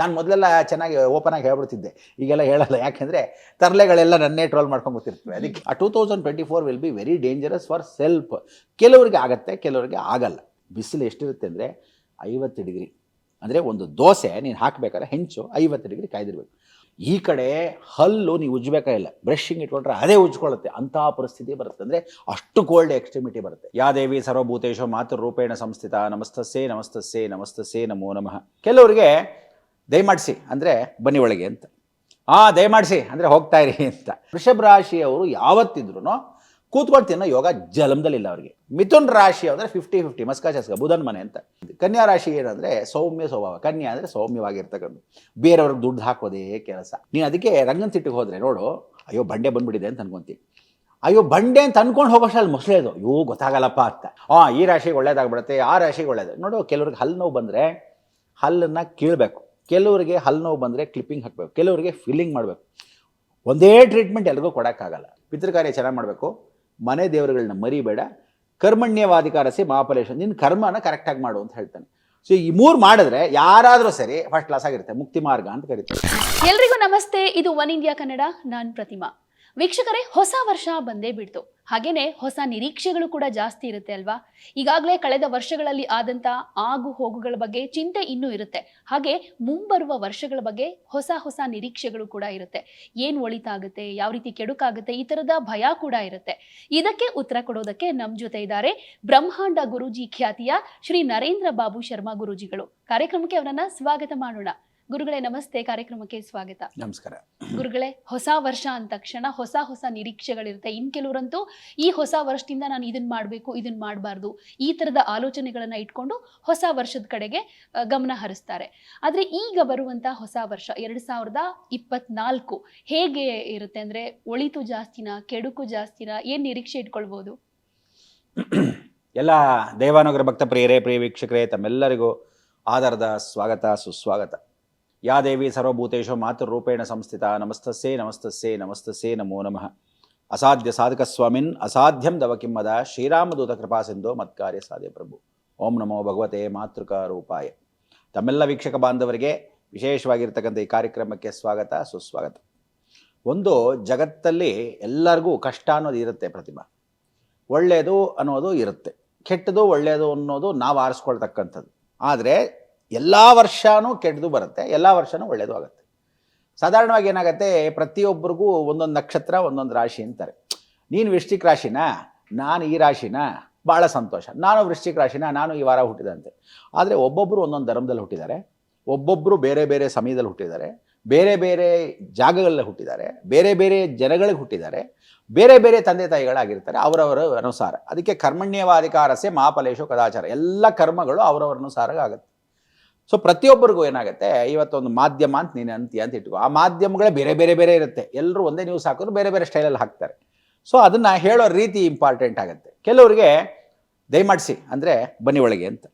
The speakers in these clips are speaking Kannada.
ನಾನು ಮೊದಲೆಲ್ಲ ಚೆನ್ನಾಗಿ ಓಪನ್ ಆಗಿ ಹೇಳ್ಬಿಡ್ತಿದ್ದೆ. ಈಗೆಲ್ಲ ಹೇಳಲ್ಲ. ಯಾಕೆಂದರೆ ತರಲೆಗಳೆಲ್ಲ ನನ್ನೇ ಟ್ರೋಲ್ ಮಾಡ್ಕೊಂಡು ಗೊತ್ತಿರ್ತವೆ ಅದಕ್ಕೆ two thousand twenty four will be very dangerous for self ಕೆಲವರಿಗೆ ಆಗುತ್ತೆ, ಕೆಲವರಿಗೆ ಆಗಲ್ಲ. ಬಿಸಿಲು ಎಷ್ಟಿರುತ್ತೆ ಅಂದರೆ ಐವತ್ತು ಡಿಗ್ರಿ. ಅಂದರೆ ಒಂದು ದೋಸೆ ನೀನು ಹಾಕಬೇಕಾದ್ರೆ ಹೆಂಚು ಐವತ್ತು ಡಿಗ್ರಿ ಕಾಯ್ದಿರ್ಬೇಕು. ಈ ಕಡೆ ಹಲ್ಲು ನೀವು ಉಜ್ಬೇಕಾಗಿಲ್ಲ ಬ್ರಷಿಂಗ್ ಇಟ್ಕೊಂಡ್ರೆ ಅದೇ ಉಜ್ಕೊಳ್ಳುತ್ತೆ ಅಂತಹ ಪರಿಸ್ಥಿತಿ ಬರುತ್ತೆ. ಅಂದರೆ ಅಷ್ಟು ಕೋಲ್ಡ್ ಎಕ್ಸ್ಟ್ರಿಮಿಟಿ ಬರುತ್ತೆ. ಯಾದೇವಿ ಸರ್ವಭೂತೇಶೋ ಮಾತೃ ರೂಪೇಣ ಸಂಸ್ಥಿತ. ನಮಸ್ತಸ್ಸೇ ನಮಸ್ತಸ್ಸೇ ನಮಸ್ತಸ್ಸೇ, ನಮೋ ನಮಃ. ಕೆಲವರಿಗೆ ದಯಮಾಡಿಸಿ ಅಂದರೆ ಬನ್ನಿ ಒಳಗೆ ಅಂತ. ಆ, ದಯಮಾಡಿಸಿ ಅಂದರೆ ಹೋಗ್ತಾ ಇರಿ ಅಂತ. ವೃಷಭ ರಾಶಿಯವರು ಯಾವತ್ತಿದ್ರು ಕೂತ್ಕೊಂಡು ತಿನ್ನೋ ಯೋಗ ಜಲಮದಲ್ಲಿಲ್ಲ ಅವರಿಗೆ. ಮಿಥುನ್ ರಾಶಿ ಅಂದರೆ ಫಿಫ್ಟಿ ಫಿಫ್ಟಿ ಮಸ್ಕಾ ಚಸ್ಕ ಬುಧನ್ ಮನೆ ಅಂತ. ಕನ್ಯಾ ರಾಶಿ ಏನಂದರೆ ಸೌಮ್ಯ ಸ್ವಭಾವ. ಕನ್ಯಾ ಅಂದರೆ ಸೌಮ್ಯವಾಗಿರ್ತಕ್ಕಂಥ ಬೇರೆಯವ್ರಿಗೆ ದುಡ್ಡು ಹಾಕೋದೇ ಕೆಲಸ. ನೀನು ಅದಕ್ಕೆ ರಂಗನ್ ತಿಟ್ಟಿಗೆ ಹೋದರೆ ನೋಡು, ಅಯ್ಯೋ ಬಂಡೆ ಬಂದ್ಬಿಟ್ಟಿದೆ ಅಂತ ಅನ್ಕೊಂತೀನಿ ಅಯ್ಯೋ ಬಂಡೆ ಅಂತ ಅನ್ಕೊಂಡು ಹೋಗೋಷ್ಟಲ್ಲಿ ಮೊಸಳೆದು ಅಯ್ಯೋ ಗೊತ್ತಾಗಲ್ಲಪ್ಪ ಅಂತ. ಹಾಂ ಈ ರಾಶಿಗೆ ಒಳ್ಳೇದಾಗ್ಬಿಡುತ್ತೆ, ಆ ರಾಶಿಗೆ ಒಳ್ಳೇದು ನೋಡು, ಕೆಲವ್ರಿಗೆ ಹಲ್ಲು ನೋವು ಬಂದರೆ ಹಲ್ಲನ್ನು ಕೀಳಬೇಕು. ಕೆಲವರಿಗೆ ಹಲ್ಲು ನೋವು ಬಂದರೆ ಕ್ಲಿಪ್ಪಿಂಗ್ ಹಾಕಬೇಕು. ಕೆಲವರಿಗೆ ಫಿಲ್ಲಿಂಗ್ ಮಾಡಬೇಕು. ಒಂದೇ ಟ್ರೀಟ್ಮೆಂಟ್ ಎಲ್ರಿಗೂ ಕೊಡೋಕ್ಕಾಗಲ್ಲ. ಪಿತೃಕಾರ್ಯ ಚೆನ್ನಾಗಿ ಮಾಡಬೇಕು. ಮನೆ ದೇವರುಗಳನ್ನ ಮರಿಬೇಡ. ಕರ್ಮಣ್ಯವಾಧಿಕಾರಸಿ ಮಹಾಫಲೇಶ ನಿನ್ನ ಕರ್ಮನ ಕರೆಕ್ಟಾಗಿ ಮಾಡು ಅಂತ ಹೇಳ್ತಾನೆ. ಸೊ ಈ ಮೂರು ಮಾಡಿದ್ರೆ ಯಾರಾದರೂ ಸರಿ ಫಸ್ಟ್ ಕ್ಲಾಸ್ ಆಗಿರುತ್ತೆ. ಮುಕ್ತಿ ಮಾರ್ಗ ಅಂತ ಕರಿತಾರೆ. ಎಲ್ರಿಗೂ ನಮಸ್ತೆ. ಇದು ಒನ್ ಇಂಡಿಯಾ ಕನ್ನಡ. ನಾನು ಪ್ರತಿಮಾ. ವೀಕ್ಷಕರೇ, ಹೊಸ ವರ್ಷ ಬಂದೇ ಬಿಡ್ತು. ಹಾಗೇನೆ ಹೊಸ ನಿರೀಕ್ಷೆಗಳು ಕೂಡ ಜಾಸ್ತಿ ಇರುತ್ತೆ ಅಲ್ವಾ? ಈಗಾಗಲೇ ಕಳೆದ ವರ್ಷಗಳಲ್ಲಿ ಆದಂತ ಆಗು ಹೋಗುಗಳ ಬಗ್ಗೆ ಚಿಂತೆ ಇನ್ನೂ ಇರುತ್ತೆ. ಹಾಗೆ ಮುಂಬರುವ ವರ್ಷಗಳ ಬಗ್ಗೆ ಹೊಸ ಹೊಸ ನಿರೀಕ್ಷೆಗಳು ಕೂಡ ಇರುತ್ತೆ. ಏನ್ ಒಳಿತಾಗುತ್ತೆ, ಯಾವ ರೀತಿ ಕೆಡುಕಾಗುತ್ತೆ, ಈ ತರದ ಭಯ ಕೂಡ ಇರುತ್ತೆ. ಇದಕ್ಕೆ ಉತ್ತರ ಕೊಡೋದಕ್ಕೆ ನಮ್ ಜೊತೆ ಇದ್ದಾರೆ ಬ್ರಹ್ಮಾಂಡ ಗುರೂಜಿ ಖ್ಯಾತಿಯ ಶ್ರೀ ನರೇಂದ್ರ ಬಾಬು ಶರ್ಮಾ ಗುರೂಜಿಗಳು. ಕಾರ್ಯಕ್ರಮಕ್ಕೆ ಅವರನ್ನ ಸ್ವಾಗತ ಮಾಡೋಣ. ಗುರುಗಳೇ ನಮಸ್ತೆ. ಕಾರ್ಯಕ್ರಮಕ್ಕೆ ಸ್ವಾಗತ. ನಮಸ್ಕಾರ. ಗುರುಗಳೇ ಹೊಸ ವರ್ಷ ಅಂದ ತಕ್ಷಣ ಹೊಸ ಹೊಸ ನಿರೀಕ್ಷೆಗಳಿರುತ್ತೆ. ಇನ್ ಕೆಲವರಂತೂ ಈ ಹೊಸ ವರ್ಷದಿಂದ ನಾನು ಇದನ್ನ ಮಾಡಬೇಕು ಇದನ್ನ ಮಾಡಬಾರ್ದು ಈ ತರದ ಆಲೋಚನೆಗಳನ್ನ ಇಟ್ಕೊಂಡು ಹೊಸ ವರ್ಷದ ಕಡೆಗೆ ಗಮನ ಹರಿಸ್ತಾರೆ. ಆದ್ರೆ ಈಗ ಬರುವಂತ ಹೊಸ ವರ್ಷ ಎರಡ್ ಸಾವಿರದ ಇಪ್ಪತ್ನಾಲ್ಕು ಹೇಗೆ ಇರುತ್ತೆ ಅಂದ್ರೆ ಒಳಿತು ಜಾಸ್ತಿನಾ ಕೆಡುಕು ಜಾಸ್ತಿನಾ ಏನ್ ನಿರೀಕ್ಷೆ ಇಟ್ಕೊಳ್ಬಹುದು ಎಲ್ಲ ದೇವಾನಗರ ಭಕ್ತ ಪ್ರಿಯರೇ ಪ್ರಿಯ ವೀಕ್ಷಕರೇ ತಮ್ಮೆಲ್ಲರಿಗೂ ಆಧಾರದ ಸ್ವಾಗತ ಸುಸ್ವಾಗತ. ಯಾ ದೇವಿ ಸರ್ವಭೂತೇಶೋ ಮಾತೃರೂಪೇಣ ಸಂಸ್ಥಿತ, ನಮಸ್ತಸ್ಸೇ ನಮಸ್ತಸ್ಸೇ ನಮಸ್ತಸ್ಸೇ ನಮೋ ನಮಃ. ಅಸಾಧ್ಯ ಸಾಧಕ ಸ್ವಾಮಿನ್, ಅಸಾಧ್ಯಂ ದವಕಿಮ್ಮದ ಶ್ರೀರಾಮದೂತ ಕೃಪಾ ಸಿಂಧು ಮತ್ಕಾರ್ಯ ಸಾಧ್ಯ ಪ್ರಭು. ಓಂ ನಮೋ ಭಗವತೆ ಮಾತೃಕ ರೂಪಾಯ ತಮ್ಮೆಲ್ಲ ವೀಕ್ಷಕ ಬಾಂಧವರಿಗೆ ವಿಶೇಷವಾಗಿರ್ತಕ್ಕಂಥ ಈ ಕಾರ್ಯಕ್ರಮಕ್ಕೆ ಸ್ವಾಗತ, ಸುಸ್ವಾಗತ. ಒಂದು ಜಗತ್ತಲ್ಲಿ ಎಲ್ಲರಿಗೂ ಕಷ್ಟ ಅನ್ನೋದು ಇರುತ್ತೆ ಪ್ರತಿಭಾ. ಒಳ್ಳೆಯದು ಅನ್ನೋದು ಇರುತ್ತೆ. ಕೆಟ್ಟದು ಒಳ್ಳೆಯದು ಅನ್ನೋದು ನಾವು ಆರಿಸ್ಕೊಳ್ತಕ್ಕಂಥದ್ದು. ಆದರೆ ಎಲ್ಲ ವರ್ಷನೂ ಕೆಟ್ಟದು ಬರುತ್ತೆ, ಎಲ್ಲ ವರ್ಷವೂ ಒಳ್ಳೆಯದು ಆಗುತ್ತೆ. ಸಾಧಾರಣವಾಗಿ ಏನಾಗುತ್ತೆ, ಪ್ರತಿಯೊಬ್ಬರಿಗೂ ಒಂದೊಂದು ನಕ್ಷತ್ರ, ಒಂದೊಂದು ರಾಶಿ ಅಂತಾರೆ. ನೀನು ವೃಶ್ಚಿಕ ರಾಶಿನಾ? ನಾನು ಈ ರಾಶಿನಾ? ಭಾಳ ಸಂತೋಷ. ನಾನು ವೃಶ್ಚಿಕ ರಾಶಿನ? ನಾನು ಈ ವಾರ ಹುಟ್ಟಿದಂತೆ. ಆದರೆ ಒಬ್ಬೊಬ್ಬರು ಒಂದೊಂದು ಧರ್ಮದಲ್ಲಿ ಹುಟ್ಟಿದ್ದಾರೆ ಒಬ್ಬೊಬ್ಬರು ಬೇರೆ ಬೇರೆ ಸಮಯದಲ್ಲಿ ಹುಟ್ಟಿದ್ದಾರೆ, ಬೇರೆ ಬೇರೆ ಜಾಗಗಳಲ್ಲಿ ಹುಟ್ಟಿದ್ದಾರೆ, ಬೇರೆ ಬೇರೆ ಜನಗಳಿಗೆ ಹುಟ್ಟಿದ್ದಾರೆ, ಬೇರೆ ಬೇರೆ ತಂದೆ ತಾಯಿಗಳಾಗಿರ್ತಾರೆ, ಅವರವರ ಅನುಸಾರ. ಅದಕ್ಕೆ ಕರ್ಮಣ್ಯವಾಧಿಕಾರಸೆ ಮಹಾಫಲೇಶು ಕದಾಚಾರ. ಎಲ್ಲ ಕರ್ಮಗಳು ಅವರವರ ಅನುಸಾರ ಆಗುತ್ತೆ ಸೊ ಪ್ರತಿಯೊಬ್ಬರಿಗೂ ಏನಾಗುತ್ತೆ? ಇವತ್ತೊಂದು ಮಾಧ್ಯಮ ಅಂತ ನೀನು ಅಂತೀಯ ಅಂತ ಇಟ್ಕೋ. ಆ ಮಾಧ್ಯಮಗಳೇ ಬೇರೆ ಬೇರೆ ಬೇರೆ ಇರುತ್ತೆ. ಎಲ್ಲರೂ ಒಂದೇ ನ್ಯೂಸ್ ಹಾಕಿದ್ರು ಬೇರೆ ಬೇರೆ ಸ್ಟೈಲಲ್ಲಿ ಹಾಕ್ತಾರೆ. ಸೊ ಅದನ್ನು ಹೇಳೋ ರೀತಿ ಇಂಪಾರ್ಟೆಂಟ್ ಆಗುತ್ತೆ. ಕೆಲವರಿಗೆ, ದಯಮಾಡಿಸಿ, ಅಂದರೆ ಬನ್ನಿ ಒಳಗೆ ಅಂತ.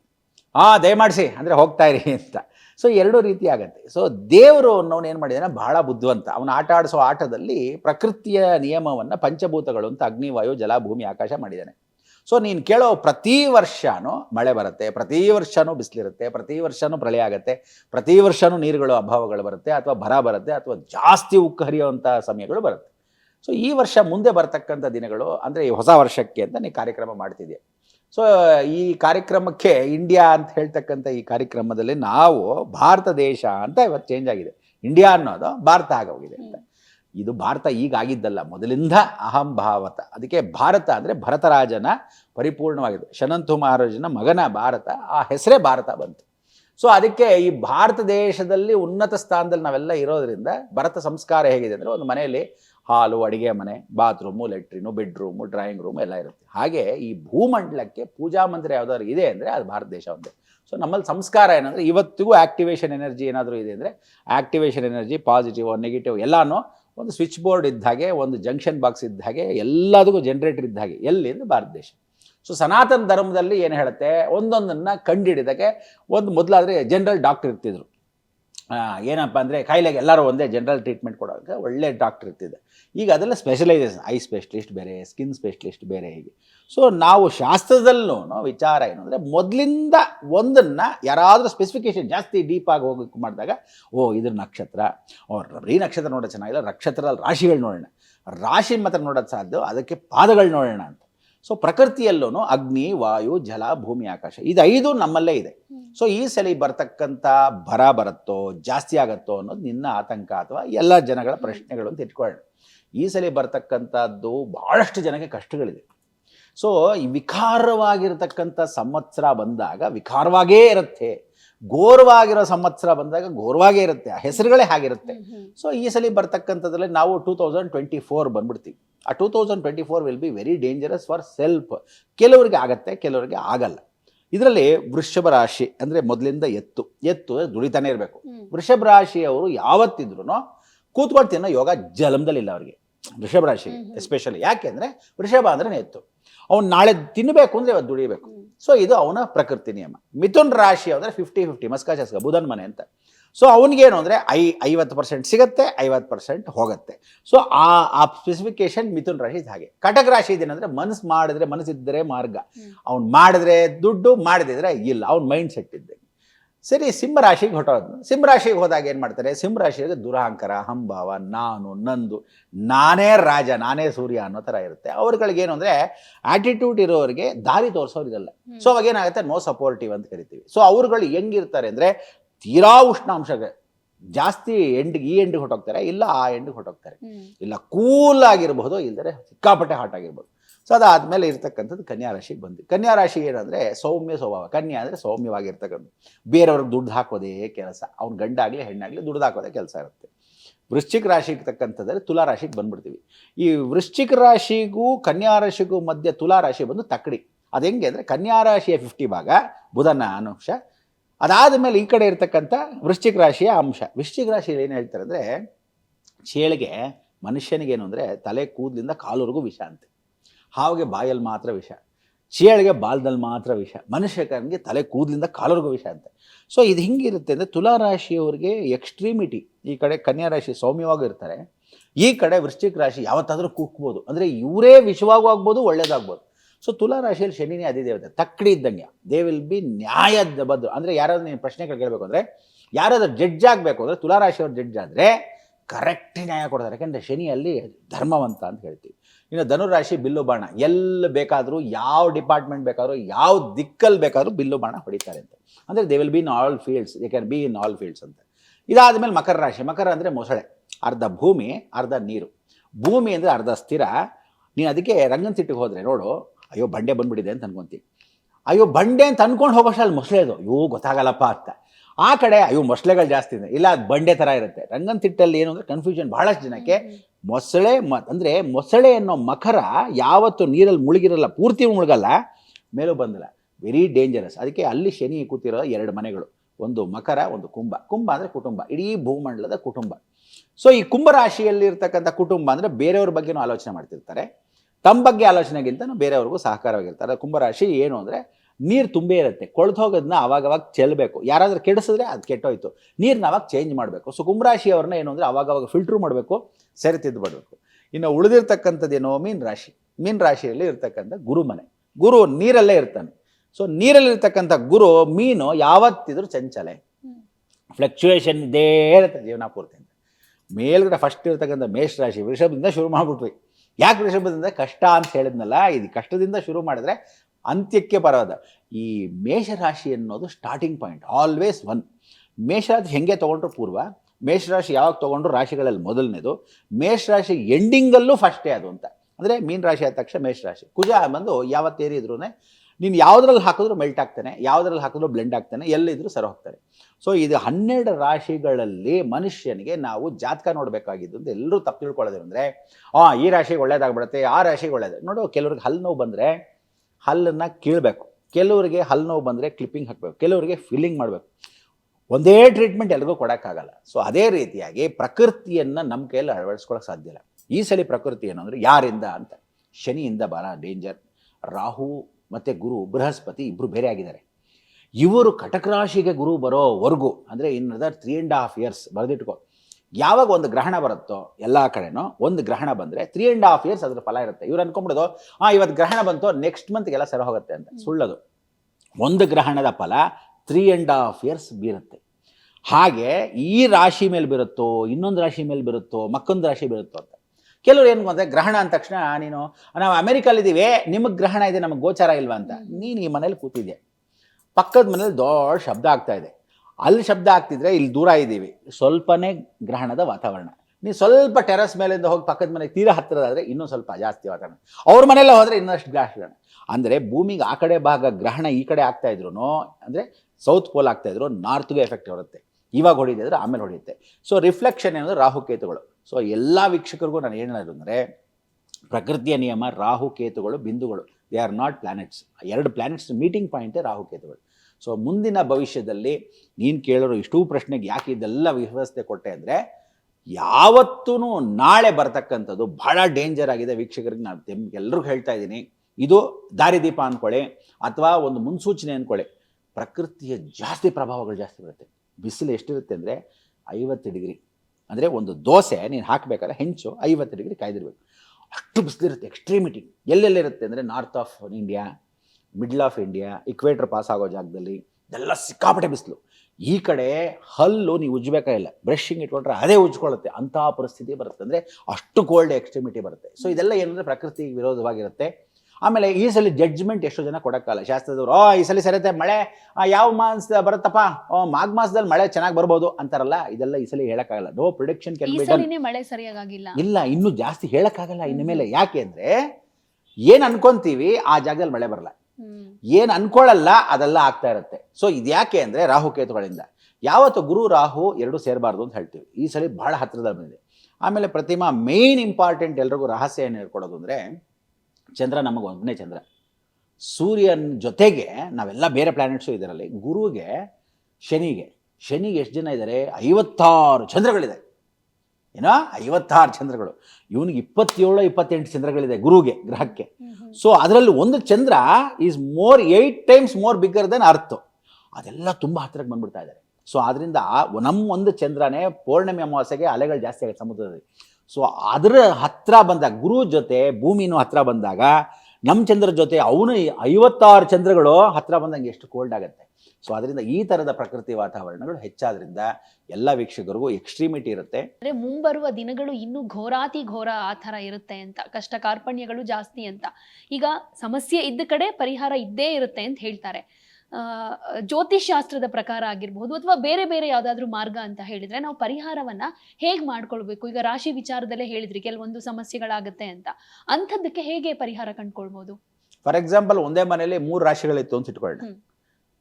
ಆ, ದಯಮಾಡಿಸಿ, ಅಂದರೆ ಹೋಗ್ತಾ ಇರಿ ಅಂತ. ಸೊ ಎರಡು ರೀತಿ ಆಗುತ್ತೆ. ಸೊ ದೇವರು ಅನ್ನೋನು ಏನು ಮಾಡಿದಾನೆ? ಬಹಳ ಬುದ್ಧಿವಂತ. ಅವನು ಆಟ ಆಡಿಸೋ ಆಟದಲ್ಲಿ ಪ್ರಕೃತಿಯ ನಿಯಮವನ್ನು ಪಂಚಭೂತಗಳು ಅಂತ ಅಗ್ನಿ ವಾಯು ಜಲ ಭೂಮಿ ಆಕಾಶ ಮಾಡಿದ್ದಾನೆ ಸೊ ನೀನು ಕೇಳೋ ಪ್ರತಿ ವರ್ಷನೂ ಮಳೆ ಬರುತ್ತೆ, ಪ್ರತಿ ವರ್ಷನೂ ಬಿಸಿಲಿರುತ್ತೆ, ಪ್ರತಿ ವರ್ಷನೂ ಪ್ರಳಯ ಆಗುತ್ತೆ, ಪ್ರತಿ ವರ್ಷನೂ ನೀರುಗಳು ಅಭಾವಗಳು ಬರುತ್ತೆ ಅಥವಾ ಬರ ಬರುತ್ತೆ ಅಥವಾ ಜಾಸ್ತಿ ಉಕ್ಕು ಹರಿಯುವಂಥ ಸಮಯಗಳು ಬರುತ್ತೆ. ಸೊ ಈ ವರ್ಷ ಮುಂದೆ ಬರತಕ್ಕಂಥ ದಿನಗಳು ಅಂದರೆ ಈ ಹೊಸ ವರ್ಷಕ್ಕೆ ಅಂತ ನೀನು ಕಾರ್ಯಕ್ರಮ ಮಾಡ್ತಿದ್ದೆ ಸೊ ಈ ಕಾರ್ಯಕ್ರಮಕ್ಕೆ ಇಂಡಿಯಾ ಅಂತ ಹೇಳ್ತಕ್ಕಂಥ ಈ ಕಾರ್ಯಕ್ರಮದಲ್ಲಿ ನಾವು ಭಾರತ ದೇಶ ಅಂತ ಇವತ್ತು ಚೇಂಜ್ ಆಗಿದೆ. ಇಂಡಿಯಾ ಅನ್ನೋದು ಭಾರತ ಆಗೋಗಿದೆ ಅಂತ. ಇದು ಭಾರತ ಈಗಾಗಿದ್ದಲ್ಲ. ಮೊದಲಿಂದ ಅಹಂ ಭಾವತ. ಅದಕ್ಕೆ ಭಾರತ ಅಂದರೆ ಭರತರಾಜನ ಪರಿಪೂರ್ಣವಾಗಿದೆ ಶನಂತು ಮಹಾರಾಜನ ಮಗನ ಭಾರತ, ಆ ಹೆಸರೇ ಭಾರತ ಬಂತು. ಸೊ ಅದಕ್ಕೆ ಈ ಭಾರತ ದೇಶದಲ್ಲಿ ಉನ್ನತ ಸ್ಥಾನದಲ್ಲಿ ನಾವೆಲ್ಲ ಇರೋದ್ರಿಂದ ಭರತ ಸಂಸ್ಕಾರ ಹೇಗಿದೆ ಅಂದರೆ ಒಂದು ಮನೆಯಲ್ಲಿ ಹಾಲು ಅಡುಗೆ ಮನೆ bathroom latrine bedroom drawing room ಎಲ್ಲ ಇರುತ್ತೆ. ಹಾಗೆ ಈ ಭೂಮಂಡಲಕ್ಕೆ ಪೂಜಾ ಮಂದಿರ ಯಾವುದಾದ್ರು ಇದೆ ಅಂದರೆ ಅದು ಭಾರತ ದೇಶ ಒಂದೇ. ಸೊ ನಮ್ಮಲ್ಲಿ ಸಂಸ್ಕಾರ ಏನಂದರೆ ಇವತ್ತಿಗೂ ಆ್ಯಕ್ಟಿವೇಶನ್ ಎನರ್ಜಿ ಏನಾದರೂ ಇದೆ ಅಂದರೆ ಆ್ಯಕ್ಟಿವೇಶನ್ ಎನರ್ಜಿ ಪಾಸಿಟಿವ್ ನೆಗೆಟಿವ್ ಎಲ್ಲನೂ ಒಂದು ಸ್ವಿಚ್ ಬೋರ್ಡ್ ಇದ್ದ ಹಾಗೆ, ಒಂದು ಜಂಕ್ಷನ್ ಬಾಕ್ಸ್ ಇದ್ದ ಹಾಗೆ, ಎಲ್ಲದಕ್ಕೂ ಜನರೇಟರ್ ಇದ್ದ ಹಾಗೆ, ಎಲ್ಲಿ ಅಂದರೆ ಭಾರತ ದೇಶ. ಸೊ ಸನಾತನ ಧರ್ಮದಲ್ಲಿ ಏನು ಹೇಳುತ್ತೆ? ಒಂದೊಂದನ್ನು ಕಂಡುಹಿಡಿದಕ್ಕೆ ಒಂದು ಮೊದಲಾದರೆ ಜನರಲ್ ಡಾಕ್ಟರ್ ಇರ್ತಿದ್ರು. ಏನಪ್ಪ ಅಂದರೆ ಕಾಯಿಲೆಗೆ ಎಲ್ಲರೂ ಒಂದೇ ಜನರಲ್ ಟ್ರೀಟ್ಮೆಂಟ್ ಕೊಡೋಕೆ ಒಳ್ಳೆ ಡಾಕ್ಟರ್ ಇರ್ತಿದೆ ಈಗ ಅದೆಲ್ಲ ಸ್ಪೆಷಲೈಸೇಷನ್ ಐ ಸ್ಪೆಷಲಿಸ್ಟ್ ಬೇರೆ ಸ್ಕಿನ್ ಸ್ಪೆಷಲಿಸ್ಟ್ ಬೇರೆ ಹೀಗೆ. ಸೊ ನಾವು ಶಾಸ್ತ್ರದಲ್ಲೂ ವಿಚಾರ ಏನು ಅಂದರೆ ಮೊದಲಿಂದ ಒಂದನ್ನು ಯಾರಾದರೂ ಸ್ಪೆಸಿಫಿಕೇಶನ್ ಜಾಸ್ತಿ ಡೀಪಾಗಿ ಹೋಗೋಕ್ಕೆ ಮಾಡಿದಾಗ, ಓ ಇದ್ರ ನಕ್ಷತ್ರ. ಓ ರೀ ನಕ್ಷತ್ರ ನೋಡೋದು ಚೆನ್ನಾಗಿಲ್ಲ, ನಕ್ಷತ್ರದಲ್ಲಿ ರಾಶಿಗಳು ನೋಡೋಣ. ರಾಶಿ ಮಾತ್ರ ನೋಡೋದು ಸಾಧ್ಯ, ಅದಕ್ಕೆ ಪಾದಗಳು ನೋಡೋಣ ಅಂತ. ಸೊ ಪ್ರಕೃತಿಯಲ್ಲೂ ಅಗ್ನಿ ವಾಯು ಜಲ ಭೂಮಿ ಆಕಾಶ ಇದು ಐದು ನಮ್ಮಲ್ಲೇ ಇದೆ. ಸೊ ಈ ಸಲ ಬರ್ತಕ್ಕಂಥ ಬರ ಬರುತ್ತೋ ಜಾಸ್ತಿ ಆಗತ್ತೋ ಅನ್ನೋದು ನಿನ್ನ ಆತಂಕ ಅಥವಾ ಎಲ್ಲ ಜನಗಳ ಪ್ರಶ್ನೆಗಳು ಅಂತ ಇಟ್ಕೊಳ್ಳೋಣ. ಈ ಸಲ ಬರ್ತಕ್ಕಂಥದ್ದು ಭಾಳಷ್ಟು ಜನಕ್ಕೆ ಕಷ್ಟಗಳಿದೆ. ಸೊ ಈ ವಿಕಾರವಾಗಿರತಕ್ಕಂಥ ಸಂವತ್ಸರ ಬಂದಾಗ ವಿಕಾರವಾಗೇ ಇರುತ್ತೆ. ಘೋರವಾಗಿರೋ ಸಂವತ್ಸರ ಬಂದಾಗ ಗೌರವಾಗೇ ಇರುತ್ತೆ ಆ ಹೆಸರುಗಳೇ ಹಾಗಿರುತ್ತೆ. ಸೊ ಈ ಸಲ ಬರ್ತಕ್ಕಂಥದ್ರಲ್ಲಿ ನಾವು ಟೂ ತೌಸಂಡ್ ಟ್ವೆಂಟಿ ಫೋರ್ ಬಂದ್ಬಿಡ್ತೀವಿ. ಆ two thousand twenty four will be very dangerous for self ಕೆಲವರಿಗೆ ಆಗತ್ತೆ ಕೆಲವರಿಗೆ ಆಗಲ್ಲ. ಇದರಲ್ಲಿ ವೃಷಭ ರಾಶಿ ಅಂದರೆ ಮೊದಲಿಂದ ಎತ್ತು. ಎತ್ತು ದುಡಿತಾನೆ ಇರಬೇಕು. ವೃಷಭ ರಾಶಿಯವರು ಯಾವತ್ತಿದ್ರು ಕೂತ್ಕೊಂಡು ತಿನ್ನೋ ಯೋಗ ಜಲಮದಲ್ಲಿಲ್ಲ ಅವರಿಗೆ. ವೃಷಭ ರಾಶಿ ಎಸ್ಪೆಷಲಿ ಯಾಕೆ ಅಂದರೆ ವೃಷಭ ಅಂದ್ರೆ ಎತ್ತು. ಅವ್ನು ನಾಳೆ ತಿನ್ನಬೇಕು ಅಂದರೆ ಇವತ್ತು ದುಡಿಬೇಕು. ಸೊ ಇದು ಅವನ ಪ್ರಕೃತಿ ನಿಯಮ. ಮಿಥುನ್ ರಾಶಿ ಅಂದರೆ ಫಿಫ್ಟಿ ಫಿಫ್ಟಿ ಮಸ್ಕಾ ಚಸ್ಕ ಬುಧನ್ ಮನೆ ಅಂತ. ಸೊ ಅವನಿಗೇನು ಅಂದರೆ ಐ ಐವತ್ತು ಪರ್ಸೆಂಟ್ ಸಿಗುತ್ತೆ ಐವತ್ತು ಪರ್ಸೆಂಟ್ ಹೋಗುತ್ತೆ. ಸೊ ಆ ಆ ಸ್ಪೆಸಿಫಿಕೇಶನ್ ಮಿಥುನ್ ರಾಶಿ ಹಾಗೆ. ಕಟಕ್ ರಾಶಿ ಇದೇನಂದ್ರೆ ಮನಸ್ಸು ಮಾಡಿದ್ರೆ ಮನಸ್ಸಿದ್ದರೆ ಮಾರ್ಗ. ಅವ್ನು ಮಾಡಿದ್ರೆ ದುಡ್ಡು ಮಾಡದಿದ್ರೆ ಇಲ್ಲ. ಅವ್ನ ಮೈಂಡ್ ಸೆಟ್ ಇದ್ದೆ. ಸರಿ ಸಿಂಹರಾಶಿಗೆ ಹೊಟ್ಟೋದ್ನು ಸಿಂಹರಾಶಿಗೆ ಹೋದಾಗ ಏನು ಮಾಡ್ತಾರೆ? ಸಿಂಹರಾಶಿಗೆ ದುರಹಂಕಾರ ಹಂಭಾವ ನಾನು ನಂದು ನಾನೇ ರಾಜ ನಾನೇ ಸೂರ್ಯ ಅನ್ನೋ ಥರ ಇರುತ್ತೆ. ಅವ್ರಗಳಿಗೇನು ಅಂದರೆ ಆಟಿಟ್ಯೂಡ್ ಇರೋರಿಗೆ ದಾರಿ ತೋರಿಸೋರು ಇರಲ್ಲ ಸೊ ಅವಾಗ ಏನಾಗುತ್ತೆ? ನೋ ಸಪೋರ್ಟಿವ್ ಅಂತ ಕರಿತೀವಿ. ಸೊ ಅವ್ರುಗಳು ಹೆಂಗಿರ್ತಾರೆ ಅಂದರೆ ತೀರಾ ಉಷ್ಣಾಂಶ ಜಾಸ್ತಿ ಎಂಡಿಗೆ ಈ ಎಂಡಿಗೆ ಹೊಟ್ಟೋಗ್ತಾರೆ ಇಲ್ಲ ಆ ಎಂಡಿಗೆ ಹೊಟ್ಟೋಗ್ತಾರೆ ಇಲ್ಲ ಕೂಲ್ ಆಗಿರ್ಬೋದು ಇಲ್ಲದ್ರೆ ಸಿಕ್ಕಾಪಟ್ಟೆ ಹಾಟ್ ಆಗಿರ್ಬೋದು. ಸೊ ಅದಾದಮೇಲೆ ಇರ್ತಕ್ಕಂಥದ್ದು ಕನ್ಯಾ ರಾಶಿಗೆ ಬಂದು. ಕನ್ಯಾ ರಾಶಿ ಏನಂದರೆ ಸೌಮ್ಯ ಸ್ವಭಾವ. ಕನ್ಯಾ ಅಂದರೆ ಸೌಮ್ಯವಾಗಿರ್ತಕ್ಕಂಥ ಬೇರೆಯವ್ರಿಗೆ ದುಡ್ಡು ಹಾಕೋದೇ ಕೆಲಸ. ಅವ್ನ ಗಂಡಾಗಲಿ ಹೆಣ್ಣಾಗಲಿ ದುಡ್ಡು ಹಾಕೋದೇ ಕೆಲಸ ಇರುತ್ತೆ. ವೃಶ್ಚಿಕ ರಾಶಿಗೆ ತಕ್ಕಂಥದ್ದರೆ ತುಲಾ ರಾಶಿಗೆ ಬಂದ್ಬಿಡ್ತೀವಿ. ಈ ವೃಶ್ಚಿಕ ರಾಶಿಗೂ ಕನ್ಯಾ ರಾಶಿಗೂ ಮಧ್ಯೆ ತುಲಾ ರಾಶಿ ಬಂದು ತಕ್ಕಡಿ ಅದು ಹೆಂಗೆ ಅಂದರೆ ಕನ್ಯಾ ರಾಶಿಯ ಫಿಫ್ಟಿ ಭಾಗ, ಬುಧನ ಅಂಶ ಅದಾದ ಮೇಲೆ ಈ ಕಡೆ ಇರ್ತಕ್ಕಂಥ ವೃಶ್ಚಿಕ ರಾಶಿಯ ಅಂಶ. ವೃಶ್ಚಿಕ ರಾಶಿಯಲ್ಲಿ ಏನು ಹೇಳ್ತಾರೆ ಅಂದರೆ, ಚೇಳಿಗೆ ಮನುಷ್ಯನಿಗೇನು ಅಂದರೆ ತಲೆ ಕೂದಲಿಂದ ಕಾಲುವರೆಗೂ ವಿಷ ಅಂತೆ. ಹಾವಿಗೆ ಬಾಯಲ್ಲಿ ಮಾತ್ರ ವಿಷ, ಚೇಳಿಗೆ ಬಾಲ್ದಲ್ಲಿ ಮಾತ್ರ ವಿಷ, ಮನುಷ್ಯಕನಿಗೆ ತಲೆ ಕೂದಲಿಂದ ಕಾಲುವರೆಗೂ ವಿಷ ಅಂತೆ. ಸೊ ಇದು ಹಿಂಗಿರುತ್ತೆ ಅಂದರೆ ತುಲಾ ರಾಶಿಯವರಿಗೆ ಎಕ್ಸ್ಟ್ರೀಮಿಟಿ ಈ ಕಡೆ ಕನ್ಯಾ ರಾಶಿ ಸೌಮ್ಯವಾಗಿ ಇರ್ತಾರೆ. ಈ ಕಡೆ ವೃಶ್ಚಿಕ ರಾಶಿ ಯಾವತ್ತಾದರೂ ಕುಕ್ಬೋದು ಅಂದರೆ ಇವರೇ ವಿಷವಾಗೂ ಆಗ್ಬೋದು, ಒಳ್ಳೇದಾಗ್ಬೋದು. ಸೊ ತುಲಾರಾಶಿಯಲ್ಲಿ ಶನಿನೇ ಅಧಿದೇವತೆ ತಕ್ಕಡಿ ಇದ್ದಂಗೆ. ದೇ ವಿಲ್ ಬಿ ನ್ಯಾಯದ ಬದ್ದು ಅಂದರೆ ಯಾರಾದ್ರೂ ನೀನು ಪ್ರಶ್ನೆಗಳು ಕೇಳಬೇಕು ಅಂದರೆ, ಯಾರಾದ್ರೂ ಜಡ್ಜ್ ಆಗಬೇಕು ಅಂದರೆ ತುಲಾ ರಾಶಿಯವ್ರು ಜಡ್ಜ್ ಆದರೆ ಕರೆಕ್ಟ್ ನ್ಯಾಯ ಕೊಡ್ತಾರೆ ಯಾಕೆಂದರೆ ಶನಿಯಲ್ಲಿ ಧರ್ಮವಂತ ಅಂತ ಹೇಳ್ತೀವಿ. ಇನ್ನು ಧನುರಾಶಿ ಬಿಲ್ಲು ಬಾಣ. ಎಲ್ಲಿ ಬೇಕಾದರೂ, ಯಾವ ಡಿಪಾರ್ಟ್ಮೆಂಟ್ ಬೇಕಾದರೂ, ಯಾವ ದಿಕ್ಕಲ್ಲಿ ಬೇಕಾದರೂ ಬಿಲ್ಲು ಬಾಣ ಹೊಡಿತಾರೆ ಅಂತ. ಅಂದರೆ they will be in all fields you can be in all fields ಅಂತ. ಇದಾದ ಮೇಲೆ ಮಕರ ರಾಶಿ. ಮಕರ ಅಂದರೆ ಮೊಸಳೆ. ಅರ್ಧ ಭೂಮಿ, ಅರ್ಧ ನೀರು. ಭೂಮಿ ಅಂದರೆ ಅರ್ಧ ಸ್ಥಿರ. ನೀನು ಅದಕ್ಕೆ ರಂಗನ ಸಿಟ್ಟಿಗೆ ಹೋದರೆ ನೋಡು, ಅಯ್ಯೋ ಬಂಡೆ ಬಂದ್ಬಿಟ್ಟಿದೆ ಅಂತ ಅನ್ಕೊಂತೀನಿ ಅಯ್ಯೋ ಬಂಡೆ ಅಂತ ಅನ್ಕೊಂಡು ಹೋಗೋಷ್ಟಲ್ಲಿ ಮೊಸಳೆದು ಅಯ್ಯೋ ಗೊತ್ತಾಗಲ್ಲಪ್ಪ ಅಂತ. ಆ ಕಡೆ ಅಯ್ಯೋ ಮೊಸಳೆಗಳು ಜಾಸ್ತಿ ಇದೆ. ಇಲ್ಲ ಅದು ಬಂಡೆ ಥರ ಇರುತ್ತೆ. ರಂಗನ ತಿಟ್ಟಲ್ಲಿ ಏನು ಅಂದರೆ ಕನ್ಫ್ಯೂಷನ್ ಭಾಳಷ್ಟು ಜನಕ್ಕೆ. ಮೊಸಳೆ ಮ ಅಂದರೆ ಮೊಸಳೆ ಅನ್ನೋ ಮಕರ ಯಾವತ್ತು ನೀರಲ್ಲಿ ಮುಳುಗಿರಲ್ಲ ಪೂರ್ತಿ ಮುಳುಗಲ್ಲ ಮೇಲೂ ಬಂದಿಲ್ಲ. ವೆರಿ ಡೇಂಜರಸ್ ಅದಕ್ಕೆ ಅಲ್ಲಿ ಶನಿ ಕೂತಿರೋ ಎರಡು ಮನೆಗಳು. ಒಂದು ಮಕರ ಒಂದು ಕುಂಭ. ಕುಂಭ ಅಂದರೆ ಕುಟುಂಬ. ಇಡೀ ಭೂಮಂಡಲದ ಕುಟುಂಬ. ಸೊ ಈ ಕುಂಭರಾಶಿಯಲ್ಲಿ ಇರ್ತಕ್ಕಂಥ ಕುಟುಂಬ ಅಂದರೆ ಬೇರೆಯವ್ರ ಬಗ್ಗೆನೂ ಆಲೋಚನೆ ಮಾಡ್ತಿರ್ತಾರೆ. ತಮ್ಮ ಬಗ್ಗೆ ಆಲೋಚನೆಗಿಂತ ಬೇರೆಯವ್ರಿಗೂ ಸಹಕಾರವಾಗಿರ್ತಾರೆ. ಕುಂಭರಾಶಿ ಏನು ಅಂದರೆ ನೀರು ತುಂಬೇ ಇರುತ್ತೆ. ಕೊಳ್ತು ಹೋಗೋದನ್ನ ಅವಾಗವಾಗ ಚೆಲ್ಲಬೇಕು ಯಾರಾದರೂ ಕೆಡಿಸಿದ್ರೆ ಅದು ಕೆಟ್ಟೋಯ್ತು. ನೀರನ್ನ ಅವಾಗ ಚೇಂಜ್ ಮಾಡಬೇಕು. ಸೊ ಕುಂಭರಾಶಿಯವ್ರನ್ನ ಏನು ಅಂದರೆ ಅವಾಗವಾಗ ಫಿಲ್ಟ್ರ್ ಮಾಡಬೇಕು ಸರಿ ತಿದ್ದುಬಿಡಬೇಕು ಇನ್ನು ಉಳಿದಿರ್ತಕ್ಕಂಥದ್ದೇನೋ ಮೀನ್ ರಾಶಿ. ಮೀನ್ ರಾಶಿಯಲ್ಲಿ ಇರ್ತಕ್ಕಂಥ ಗುರು ಮನೆ. ಗುರು ನೀರಲ್ಲೇ ಇರ್ತಾನೆ. ಸೊ ನೀರಲ್ಲಿರ್ತಕ್ಕಂಥ ಗುರು ಮೀನು ಯಾವತ್ತಿದ್ರೂ ಚಂಚಲೆ. ಫ್ಲಕ್ಚುಯೇಷನ್ ಇದೇ ಇರುತ್ತೆ ಜೀವನ ಪೂರ್ತಿ ಅಂತ. ಮೇಲ್ಗಡೆ ಫಸ್ಟ್ ಇರ್ತಕ್ಕಂಥ ಮೇಷ ರಾಶಿ ವೃಷಭದಿಂದ ಶುರು ಮಾಡಿಬಿಟ್ವಿ. ಯಾಕೆ ವೃಷಭದಿಂದ? ಕಷ್ಟ ಅಂತ ಹೇಳಿದ್ನಲ್ಲ ಇದು ಕಷ್ಟದಿಂದ ಶುರು ಮಾಡಿದ್ರೆ ಅಂತ್ಯಕ್ಕೆ ಬರೋದ. ಈ ಮೇಷರಾಶಿ ಅನ್ನೋದು ಸ್ಟಾರ್ಟಿಂಗ್ ಪಾಯಿಂಟ್ ಆಲ್ವೇಸ್ ಒನ್ ಮೇಷರಾಶಿ ಹೆಂಗೆ ತೊಗೊಂಡ್ರು ಪೂರ್ವ? ಮೇಷರಾಶಿ ಯಾವಾಗ ತೊಗೊಂಡ್ರು ರಾಶಿಗಳಲ್ಲಿ ಮೊದಲನೇದು? ಮೇಷರಾಶಿ ಎಂಡಿಂಗಲ್ಲೂ ಫಸ್ಟೇ ಅದು ಅಂತ. ಅಂದರೆ ಮೀನ್ ರಾಶಿ ಆದ ತಕ್ಷಣ ಮೇಷರಾಶಿ. ಕುಜ ಬಂದು ಯಾವತ್ತೇರಿದ್ರು ನೀನು ಯಾವುದ್ರಲ್ಲಿ ಹಾಕಿದ್ರು ಮೆಲ್ಟ್ ಆಗ್ತಾನೆ, ಯಾವುದ್ರಲ್ಲಿ ಹಾಕಿದ್ರು ಬ್ಲೆಂಡ್ ಆಗ್ತಾನೆ ಎಲ್ಲಿದ್ದರೂ ಸರ ಹೋಗ್ತಾರೆ ಸೊ ಇದು ಹನ್ನೆರಡು ರಾಶಿಗಳಲ್ಲಿ ಮನುಷ್ಯನಿಗೆ ನಾವು ಜಾತಕ ನೋಡಬೇಕಾಗಿದ್ದು ಅಂತ ಎಲ್ಲರೂ ತಪ್ಪು ತಿಳ್ಕೊಳ್ಳೋದು ಅಂದರೆ ಹಾಂ ಈ ರಾಶಿಗೆ ಒಳ್ಳೇದಾಗ್ಬಿಡುತ್ತೆ, ಆ ರಾಶಿಗೆ ಒಳ್ಳೇದು ನೋಡು, ಕೆಲವ್ರಿಗೆ ಹಲ್ಲು ನೋವು ಬಂದರೆ ಹಲ್ಲನ್ನು ಕೀಳಬೇಕು. ಕೆಲವರಿಗೆ ಹಲ್ಲು ನೋವು ಬಂದರೆ ಕ್ಲಿಪ್ಪಿಂಗ್ ಹಾಕಬೇಕು. ಕೆಲವರಿಗೆ ಫಿಲ್ಲಿಂಗ್ ಮಾಡಬೇಕು. ಒಂದೇ ಟ್ರೀಟ್ಮೆಂಟ್ ಎಲ್ಲರಿಗೂ ಕೊಡೋಕ್ಕಾಗಲ್ಲ. ಸೊ ಅದೇ ರೀತಿಯಾಗಿ ಪ್ರಕೃತಿಯನ್ನು ನಮ್ಮ ಕೈಯಲ್ಲಿ ಅಳವಡಿಸ್ಕೊಳಕ್ಕೆ ಸಾಧ್ಯ ಇಲ್ಲ. ಈ ಸಲ ಪ್ರಕೃತಿ ಏನು ಅಂದರೆ ಯಾರಿಂದ ಅಂತ. ಶನಿಯಿಂದ ಬಹಳ ಡೇಂಜರ್ ರಾಹು ಮತ್ತು ಗುರು, ಬೃಹಸ್ಪತಿ ಇಬ್ಬರು ಬೇರೆ ಆಗಿದ್ದಾರೆ. ಇವರು ಕಟಕ ರಾಶಿಗೆ ಗುರು ಬರೋವರೆಗೂ, ಅಂದರೆ in three and half years ಬರೆದಿಟ್ಕೋ ಯಾವಾಗ ಒಂದು ಗ್ರಹಣ ಬರುತ್ತೋ ಎಲ್ಲ ಕಡೆನೂ ಒಂದು ಗ್ರಹಣ ಬಂದರೆ ತ್ರೀ ಆ್ಯಂಡ್ ಹಾಫ್ ಇಯರ್ಸ್ ಅದ್ರ ಫಲ ಇರುತ್ತೆ. ಇವ್ರು ಅನ್ಕೊಂಬಿಡೋದು ಹಾಂ ಇವತ್ತು ಗ್ರಹಣ ಬಂತು ನೆಕ್ಸ್ಟ್ ಮಂತ್ಗೆಲ್ಲ ಸರಿ ಹೋಗುತ್ತೆ ಅಂತ. ಸುಳ್ಳದು. ಒಂದು ಗ್ರಹಣದ ಫಲ ತ್ರೀ ಆ್ಯಂಡ್ ಹಾಫ್ ಇಯರ್ಸ್ ಬೀರುತ್ತೆ. ಹಾಗೆ ಈ ರಾಶಿ ಮೇಲೆ ಬೀರುತ್ತೋ ಇನ್ನೊಂದು ರಾಶಿ ಮೇಲೆ ಬೀರುತ್ತೋ ಮಕ್ಕೊಂದು ರಾಶಿ ಬೀರುತ್ತೋ ಅಂತ. ಕೆಲವರು ಏನು ಅಂದರೆ ಗ್ರಹಣ ಅಂದ ತಕ್ಷಣ ನೀನು ನಾವು ಅಮೆರಿಕಲ್ಲಿದ್ದೀವಿ ನಿಮಗೆ ಗ್ರಹಣ ಇದೆ ನಮಗೆ ಗೋಚಾರ ಇಲ್ವಾ ಅಂತ. ನೀನು ಈ ಮನೇಲಿ ಕೂತಿದ್ದೆ ಪಕ್ಕದ ಮನೇಲಿ ದೊಡ್ಡ ಶಬ್ದ ಆಗ್ತಾ ಇದೆ. ಅಲ್ಲಿ ಶಬ್ದ ಆಗ್ತಿದ್ರೆ ಇಲ್ಲಿ ದೂರ ಇದ್ದೀವಿ. ಸ್ವಲ್ಪನೇ ಗ್ರಹಣದ ವಾತಾವರಣ. ನೀವು ಸ್ವಲ್ಪ ಟೆರಸ್ ಮೇಲಿಂದ ಹೋಗಿ ಪಕ್ಕದ ಮನೆಗೆ ತೀರಾ ಹತ್ತಿರದಾದರೆ ಇನ್ನೂ ಸ್ವಲ್ಪ ಜಾಸ್ತಿ ವಾತಾವರಣ. ಅವ್ರ ಮನೆಯಲ್ಲ ಹೋದರೆ ಇನ್ನಷ್ಟು ಗ್ರಹಣ ಅಂದರೆ ಭೂಮಿಗೆ ಆ ಕಡೆ ಭಾಗ ಗ್ರಹಣ ಈ ಕಡೆ ಆಗ್ತಾ ಇದ್ರು ಅಂದರೆ ಸೌತ್ ಪೋಲ್ ಆಗ್ತಾ ಇದ್ರು ನಾರ್ತ್ಗೆ ಎಫೆಕ್ಟ್ ಬರುತ್ತೆ ಇವಾಗ ಹೊಡಿದಿದ್ರೆ ಆಮೇಲೆ ಹೊಡೆಯುತ್ತೆ. ಸೊ ರಿಫ್ಲೆಕ್ಷನ್ ಏನಂದ್ರೆ ರಾಹುಕೇತುಗಳು ಸೊ ಎಲ್ಲ ವೀಕ್ಷಕರಿಗೂ ನಾನು ಹೇಳೋದು ಅಂದರೆ ಪ್ರಕೃತಿಯ ನಿಯಮ ರಾಹು ಕೇತುಗಳು ಬಿಂದುಗಳು. ದೇ ಆರ್ ನಾಟ್ ಪ್ಲಾನೆಟ್ಸ್ ಎರಡು ಪ್ಲಾನೆಟ್ಸ್ ಮೀಟಿಂಗ್ ಪಾಯಿಂಟೇ ರಾಹುಕೇತುಗಳು ಸೊ ಮುಂದಿನ ಭವಿಷ್ಯದಲ್ಲಿ ನೀನು ಕೇಳೋರು ಇಷ್ಟೂ ಪ್ರಶ್ನೆಗೆ ಯಾಕೆ ಇದೆಲ್ಲ ವ್ಯವಸ್ಥೆ ಕೊಟ್ಟೆ ಅಂದರೆ ಯಾವತ್ತೂ ನಾಳೆ ಬರ್ತಕ್ಕಂಥದ್ದು ಬಹಳ ಡೇಂಜರ್ ಆಗಿದೆ ವೀಕ್ಷಕರಿಗೆ. ನಾನು ತೆಮ್ ಎಲ್ರಿಗೂ ಹೇಳ್ತಾ ಇದ್ದೀನಿ, ಇದು ದಾರಿದೀಪ ಅಂದ್ಕೊಳ್ಳಿ ಅಥವಾ ಒಂದು ಮುನ್ಸೂಚನೆ ಅಂದ್ಕೊಳ್ಳಿ ಪ್ರಕೃತಿಯ ಜಾಸ್ತಿ ಪ್ರಭಾವಗಳು ಜಾಸ್ತಿ ಬರುತ್ತೆ ಬಿಸಿಲು ಎಷ್ಟಿರುತ್ತೆ ಅಂದರೆ ಐವತ್ತು ಡಿಗ್ರಿ. ಅಂದರೆ ಒಂದು ದೋಸೆ ನೀನು ಹಾಕಬೇಕಾದ್ರೆ ಹೆಂಚು ಐವತ್ತು ಡಿಗ್ರಿ ಕಾಯ್ದಿರ್ಬೇಕು. ಅಷ್ಟು ಬಿಸಿಲಿರುತ್ತೆ ಎಕ್ಸ್ಟ್ರೀಮಿಟಿ ಎಲ್ಲೆಲ್ಲಿರುತ್ತೆ ಅಂದರೆ north of India middle of India equator pass ಆಗೋ ಜಾಗದಲ್ಲಿ ಇದೆಲ್ಲ ಸಿಕ್ಕಾಪಟ್ಟೆ ಬಿಸಿಲು. ಈ ಕಡೆ ಹಲ್ಲು ನೀವು ಉಜ್ಬೇಕಾಗಿಲ್ಲ ಬ್ರಷಿಂಗ್ ಇಟ್ಕೊಂಡ್ರೆ ಅದೇ ಉಜ್ಕೊಳ್ಳುತ್ತೆ ಅಂತಹ ಪರಿಸ್ಥಿತಿ ಬರುತ್ತೆ. ಅಂದರೆ ಅಷ್ಟು ಕೋಲ್ಡ್ ಎಕ್ಸ್ಟ್ರಿಮಿಟಿ ಬರುತ್ತೆ. ಸೊ ಇದೆಲ್ಲ ಏನಂದರೆ ಪ್ರಕೃತಿ ವಿರೋಧವಾಗಿರುತ್ತೆ. ಆಮೇಲೆ ಈ ಸಲ ಜಡ್ಜ್ಮೆಂಟ್ ಎಷ್ಟೋ ಜನ ಕೊಡೋಕ್ಕಲ್ಲ ಶಾಸ್ತ್ರದವರು ಓ ಈ ಸಲ ಸರಿಯುತ್ತೆ ಮಳೆ ಯಾವ ಮಾಸ ಬರುತ್ತಪ್ಪ? ಓ ಮಾಘ ಮಾಸದಲ್ಲಿ ಮಳೆ ಚೆನ್ನಾಗಿ ಬರ್ಬೋದು ಅಂತಾರಲ್ಲ ಇದೆಲ್ಲ ಈ ಸಲ ಹೇಳೋಕ್ಕಾಗಲ್ಲ. ನೋ ಪ್ರಿಡಿಕ್ಷನ್ ಸಲಿನೇ ಮಳೆ ಸರಿಯಾಗಿಲ್ಲ ಇಲ್ಲ ಇನ್ನು ಜಾಸ್ತಿ ಹೇಳೋಕ್ಕಾಗಲ್ಲ ಇನ್ನು ಮೇಲೆ. ಯಾಕೆ ಅಂದ್ರೆ ಏನು ಅನ್ಕೊಂತೀವಿ ಆ ಜಾಗದಲ್ಲಿ ಮಳೆ ಬರಲ್ಲ. ಏನ್ ಅನ್ಕೊಳ್ಳಲ್ಲ, ಅದೆಲ್ಲ ಆಗ್ತಾ ಇರುತ್ತೆ. ಸೊ ಇದ್ಯಾಕೆ ಅಂದ್ರೆ ರಾಹುಕೇತುಗಳಿಂದ ಯಾವತ್ತು ಗುರು ರಾಹು ಎರಡು ಸೇರಬಾರ್ದು ಅಂತ ಹೇಳ್ತೀವಿ. ಈ ಸಲ ಬಹಳ ಹತ್ತಿರದಲ್ಲಿ ಬಂದಿದೆ. ಆಮೇಲೆ ಪ್ರತಿಮಾ ಮೇನ್ ಇಂಪಾರ್ಟೆಂಟ್ ಎಲ್ರಿಗೂ ರಹಸ್ಯ ಏನು ಹೇಳ್ಕೊಡೋದು ಅಂದ್ರೆ, ಚಂದ್ರ ನಮಗೆ ಒಂದನೇ ಚಂದ್ರ. ಸೂರ್ಯನ ಜೊತೆಗೆ ನಾವೆಲ್ಲ ಬೇರೆ ಪ್ಲ್ಯಾನೆಟ್ಸು ಇದರಲ್ಲಿ, ಗುರುಗೆ ಶನಿಗೆ. ಶನಿಗೆ ಎಷ್ಟು ಜನ ಇದ್ದಾರೆ ಐವತ್ತಾರು ಚಂದ್ರಗಳಿದೆ ಏನೋ? ಐವತ್ತಾರು ಚಂದ್ರಗಳು. ಇವನಿಗೆ ಇಪ್ಪತ್ತೇಳು ಇಪ್ಪತ್ತೆಂಟು ಚಂದ್ರಗಳಿದೆ ಗುರುಗೆ ಗ್ರಹಕ್ಕೆ. ಸೊ ಅದರಲ್ಲಿ ಒಂದು ಚಂದ್ರ is more eight times more bigger than earth ಅದೆಲ್ಲ ತುಂಬ ಹತ್ತಿರಕ್ಕೆ ಬಂದ್ಬಿಡ್ತಾ ಇದ್ದಾರೆ. ಸೊ ಅದರಿಂದ ನಮ್ಮ ಒಂದು ಚಂದ್ರನೇ ಪೌರ್ಣಮಿ ಅಮಾವಾಸ್ಯೆಗೆ ಅಲೆಗಳು ಜಾಸ್ತಿ ಆಗುತ್ತೆ ಸಮುದ್ರದಲ್ಲಿ. ಸೊ ಅದರ ಹತ್ರ ಬಂದಾಗ ಗುರು ಜೊತೆ ಭೂಮಿನೂ ಹತ್ರ ಬಂದಾಗ ನಮ್ಮ ಚಂದ್ರ ಜೊತೆ ಅವನು ಐವತ್ತಾರು ಚಂದ್ರಗಳು ಹತ್ರ ಬಂದಂಗೆ ಎಷ್ಟು ಕೋಲ್ಡ್ ಆಗುತ್ತೆ. ಸೊ ಅದರಿಂದ ಈ ತರದ ಪ್ರಕೃತಿ ವಾತಾವರಣಗಳು ಹೆಚ್ಚಾದ್ರಿಂದ ಎಲ್ಲ ವೀಕ್ಷಕರಿಗೂ ಎಕ್ಸ್ಟ್ರೀಮಿಟಿ ಇರುತ್ತೆ. ಅಂದ್ರೆ ಮುಂಬರುವ ದಿನಗಳು ಇನ್ನೂ ಘೋರಾತಿ ಘೋರ ಆ ಥರ ಇರುತ್ತೆ ಅಂತ, ಕಷ್ಟ ಕಾರ್ಪಣ್ಯಗಳು ಜಾಸ್ತಿ ಅಂತ. ಈಗ ಸಮಸ್ಯೆ ಇದ್ದ ಕಡೆ ಪರಿಹಾರ ಇದ್ದೇ ಇರುತ್ತೆ ಅಂತ ಹೇಳ್ತಾರೆ. ಜ್ಯೋತಿಷ್ ಶಾಸ್ತ್ರದ ಪ್ರಕಾರ ಆಗಿರ್ಬಹುದು ಅಥವಾ ಬೇರೆ ಬೇರೆ ಯಾವ್ದಾದ್ರು ಮಾರ್ಗ ಅಂತ ಹೇಳಿದ್ರೆ ನಾವು ಪರಿಹಾರವನ್ನ ಹೇಗ್ ಮಾಡ್ಕೊಳ್ಬೇಕು? ಈಗ ರಾಶಿ ವಿಚಾರದಲ್ಲೇ ಹೇಳಿದ್ರಿ ಕೆಲವೊಂದು ಸಮಸ್ಯೆಗಳಾಗುತ್ತೆ ಅಂತ. ಅಂಥದ್ದಕ್ಕೆ ಹೇಗೆ ಪರಿಹಾರ ಕಂಡ್ಕೊಳ್ಬಹುದು ಫಾರ್ ಎಕ್ಸಾಂಪಲ್ ಒಂದೇ ಮನೆಯಲ್ಲಿ ಮೂರು ರಾಶಿಗಳಿತ್ತು ಅಂತ ಇಟ್ಕೊಳ್ಳೋಣ.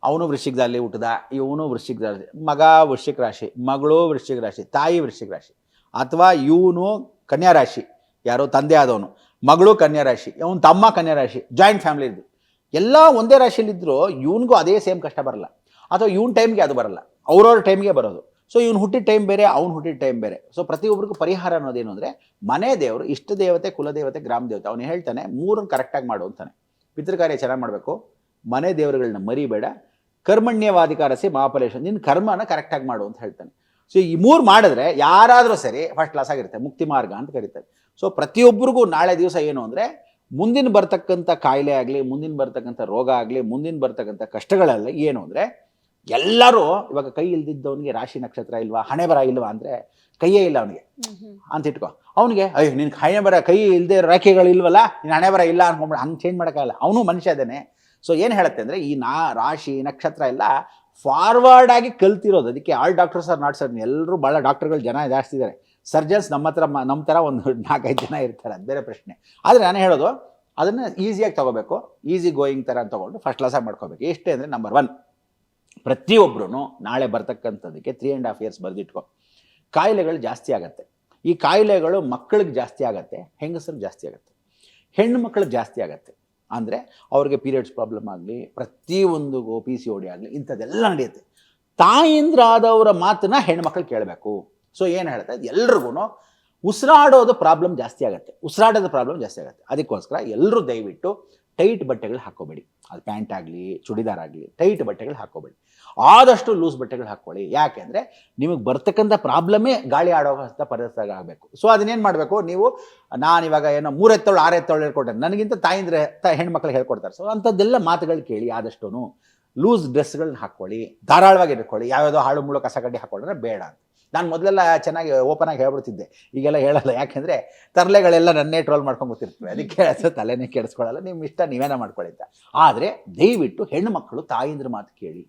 ಅವನು ವೃಶ್ಚಿಕದಲ್ಲಿ ಹುಟ್ಟದ ಇವನು ವೃಶ್ಚಿಕ ರಾಶಿ ಮಗ ವೃಶ್ಚಿಕ ರಾಶಿ ಮಗಳು ವೃಶ್ಚಿಕ ರಾಶಿ ತಾಯಿ ವೃಶ್ಚಿಕ ರಾಶಿ ಅಥವಾ ಇವನು ಕನ್ಯಾ ರಾಶಿ ಯಾರೋ ತಂದೆ ಆದವನು ಮಗಳು ಕನ್ಯಾ ರಾಶಿ ಅವನು ತಮ್ಮ ಕನ್ಯಾ ರಾಶಿ ಜಾಯಿಂಟ್ ಫ್ಯಾಮಿಲಿ ಇದ್ದು ಎಲ್ಲ ಒಂದೇ ರಾಶಿಯಲ್ಲಿದ್ದರೂ ಇವನಿಗೂ ಅದೇ ಸೇಮ್ ಕಷ್ಟ ಬರಲ್ಲ. ಅಥವಾ ಇವನ್ ಟೈಮ್ಗೆ ಅದು ಬರಲ್ಲ. ಅವ್ರವ್ರ ಟೈಮ್ಗೆ ಬರೋದು. ಸೊ ಇವ್ನು ಹುಟ್ಟಿದ ಟೈಮ್ ಬೇರೆ, ಅವ್ನು ಹುಟ್ಟಿದ ಟೈಮ್ ಬೇರೆ. ಸೊ ಪ್ರತಿಯೊಬ್ಬರಿಗೂ ಪರಿಹಾರ ಅನ್ನೋದೇನು ಅಂದರೆ, ಮನೆ ದೇವರು, ಇಷ್ಟ ದೇವತೆ ಕುಲದೇವತೆ ಗ್ರಾಮ ದೇವತೆ, ಅವನು ಹೇಳ್ತಾನೆ, ಮೂರನ್ನು ಕರೆಕ್ಟಾಗಿ ಮಾಡು ಅಂತಾನೆ. ಪಿತೃಕಾರ್ಯ ಚೆನ್ನಾಗಿ ಮಾಡಬೇಕು. ಮನೆ ದೇವರುಗಳನ್ನ ಮರಿಬೇಡ. ಕರ್ಮಣ್ಯವಾಧಿಕಾರಸಿ ಮಹಾಫಲೇಶ ನಿನ್ನ ಕರ್ಮನ ಕರೆಕ್ಟಾಗಿ ಮಾಡು ಅಂತ ಹೇಳ್ತಾನೆ. ಸೊ ಈ ಮೂರು ಮಾಡಿದ್ರೆ ಯಾರಾದರೂ ಸರಿ ಫಸ್ಟ್ ಕ್ಲಾಸ್ ಆಗಿರುತ್ತೆ. ಮುಕ್ತಿ ಮಾರ್ಗ ಅಂತ ಕರೀತಾರೆ. ಸೊ ಪ್ರತಿಯೊಬ್ಬರಿಗೂ ನಾಳೆ ದಿವಸ ಏನು ಅಂದರೆ ಮುಂದಿನ ಬರ್ತಕ್ಕಂಥ ಕಾಯಿಲೆ ಆಗಲಿ ಮುಂದಿನ ಬರ್ತಕ್ಕಂಥ ರೋಗ ಆಗಲಿ ಮುಂದಿನ ಬರ್ತಕ್ಕಂಥ ಕಷ್ಟಗಳೆಲ್ಲ ಏನು ಅಂದರೆ ಎಲ್ಲರೂ ಇವಾಗ ಕೈ ಇಲ್ದಿದ್ದವನಿಗೆ ರಾಶಿ ನಕ್ಷತ್ರ ಇಲ್ವಾ ಹಣೆ ಬರ ಇಲ್ವಾ ಅಂದರೆ ಕೈಯೇ ಇಲ್ಲ ಅವನಿಗೆ. ಅಂತ ಇಟ್ಕೊ. ಅವನಿಗೆ ಅಯ್ಯೋ ನಿನ್ ಹಣೆ ಬರ ಕೈ ಇಲ್ಲದೆ ರೇಖೆಗಳು ಇಲ್ವಲ್ಲ ನಿನ್ನ ಹಣೆ ಬರ ಇಲ್ಲ ಅನ್ಕೊಂಡ್ಬಿಡ ಹಂಗೆ ಚೇಂಜ್ ಮಾಡೋಕ್ಕಾಗಲ್ಲ. ಅವನು ಮನುಷ್ಯ ಅದೇನೆ. ಸೊ ಏನು ಹೇಳುತ್ತೆ ಅಂದರೆ ಈ ನಾ ರಾಶಿ ನಕ್ಷತ್ರ ಎಲ್ಲ ಫಾರ್ವರ್ಡ್ ಆಗಿ ಕಲ್ತಿರೋದು. ಅದಕ್ಕೆ all doctors are not sir ಎಲ್ಲರೂ ಭಾಳ ಡಾಕ್ಟರ್ಗಳು ಜನ ಜಾಸ್ತಿ ಇದ್ದಾರೆ ಸರ್ಜನ್ಸ್ ನಮ್ಮ ಹತ್ರ ನಮ್ಮ ಥರ ಒಂದು ನಾಲ್ಕೈದು ಜನ ಇರ್ತಾರೆ, ಅದು ಬೇರೆ ಪ್ರಶ್ನೆ. ಆದರೆ ನಾನು ಹೇಳೋದು, ಅದನ್ನು ಈಸಿಯಾಗಿ ತೊಗೋಬೇಕು ಈಸಿ ಗೋಯಿಂಗ್ ಥರ ತೊಗೊಂಡು ಫಸ್ಟ್ ಕ್ಲಾಸಾಗಿ ಮಾಡ್ಕೋಬೇಕು. ಎಷ್ಟೇ ಅಂದರೆ ನಂಬರ್ ಒನ್ ಪ್ರತಿಯೊಬ್ಬರೂ ನಾಳೆ ಬರ್ತಕ್ಕಂಥದ್ದಕ್ಕೆ ತ್ರೀ ಆ್ಯಂಡ್ ಹಾಫ್ ಇಯರ್ಸ್ ಬರೆದಿಟ್ಕೊ. ಕಾಯಿಲೆಗಳು ಜಾಸ್ತಿ ಆಗುತ್ತೆ. ಈ ಕಾಯಿಲೆಗಳು ಮಕ್ಕಳಿಗೆ ಜಾಸ್ತಿ ಆಗುತ್ತೆ ಹೆಂಗಸರಿಗೆ ಜಾಸ್ತಿ ಆಗುತ್ತೆ. ಹೆಣ್ಣು ಮಕ್ಕಳಿಗೆ ಜಾಸ್ತಿ ಆಗುತ್ತೆ. ಅಂದರೆ ಅವ್ರಿಗೆ ಪೀರಿಯಡ್ಸ್ ಪ್ರಾಬ್ಲಮ್ ಆಗಲಿ ಪ್ರತಿಯೊಂದಿಗೂ ಪಿ ಸಿ ಓಡಿ ಆಗಲಿ, ಇಂಥದ್ದೆಲ್ಲ ನಡೆಯುತ್ತೆ. ತಾಯಿಂದ್ರಾದವರ ಮಾತನ್ನ ಹೆಣ್ಮಕ್ಳು ಕೇಳಬೇಕು. ಸೊ ಏನು ಹೇಳ್ತಾ ಎಲ್ರಿಗೂ ಉಸಿರಾಡೋದು ಪ್ರಾಬ್ಲಮ್ ಜಾಸ್ತಿ ಆಗುತ್ತೆ. ಉಸಿರಾಡೋದು ಪ್ರಾಬ್ಲಮ್ ಜಾಸ್ತಿ ಆಗುತ್ತೆ. ಅದಕ್ಕೋಸ್ಕರ ಎಲ್ಲರೂ ದಯವಿಟ್ಟು ಟೈಟ್ ಬಟ್ಟೆಗಳು ಹಾಕೋಬೇಡಿ ಅದು ಪ್ಯಾಂಟ್ ಆಗಲಿ, ಚೂಡಿದಾರ್ ಆಗಲಿ ಟೈಟ್ ಬಟ್ಟೆಗಳು ಹಾಕೋಬೇಡಿ ಆದಷ್ಟು ಲೂಸ್ ಬಟ್ಟೆಗಳು ಹಾಕ್ಕೊಳ್ಳಿ. ಯಾಕೆಂದರೆ ನಿಮಗೆ ಬರ್ತಕ್ಕಂಥ ಪ್ರಾಬ್ಲಮೇ ಗಾಳಿ ಆಡೋವಂಥ ಪರಿಸ್ಥಿತಿ ಆಗಬೇಕು. ಸೊ ಅದನ್ನೇನು ಮಾಡಬೇಕು? ನೀವು, ನಾನು ಇವಾಗ ಏನೋ ಮೂರು ಎತ್ತೋಳು ಆರು ಎತ್ತೋಳು ಹೇಳ್ಕೊಟ್ಟೆ. ನನಗಿಂತ ತಾಯಿಂದ್ರೆ, ತ, ಹೆಣ್ಮಕ್ಳು ಹೇಳ್ಕೊಡ್ತಾರೆ. ಸೊ ಅಂಥದ್ದೆಲ್ಲ ಮಾತುಗಳು ಕೇಳಿ ಆದಷ್ಟು ಲೂಸ್ ಡ್ರೆಸ್ಗಳನ್ನ ಹಾಕ್ಕೊಳ್ಳಿ. ಧಾರಾಳವಾಗಿ ಇಟ್ಕೊಳ್ಳಿ. ಯಾವ್ಯಾವುದೋ ಹಾಳು ಮುಳು ಕಸ ಕಡ್ಡಿ ಹಾಕ್ಕೊಂಡ್ರೆ ಬೇಡ ನಾನು ಮೊದಲೆಲ್ಲ ಚೆನ್ನಾಗಿ ಓಪನ್ ಆಗಿ ಹೇಳ್ಬಿಡ್ತಿದ್ದೆ. ಈಗೆಲ್ಲ ಹೇಳಲ್ಲ. ಯಾಕೆಂದ್ರೆ ತರಲೆಗಳೆಲ್ಲ ನನ್ನೇ ಟ್ರೋಲ್ ಮಾಡ್ಕೊಂಡು ಗೊತ್ತಿರ್ತವೆ ಅದಕ್ಕೆ ಅದು ತಲೆನೇ ಕೆಡಿಸ್ಕೊಳ್ಳಲ್ಲ ನಿಮ್ಮ ಇಷ್ಟ, ನೀವೇನ ಅಂತ. ಆದರೆ ದಯವಿಟ್ಟು ಹೆಣ್ಣು ಮಕ್ಕಳು ತಾಯಿಂದ್ರ ಮಾತು ಕೇಳಿ.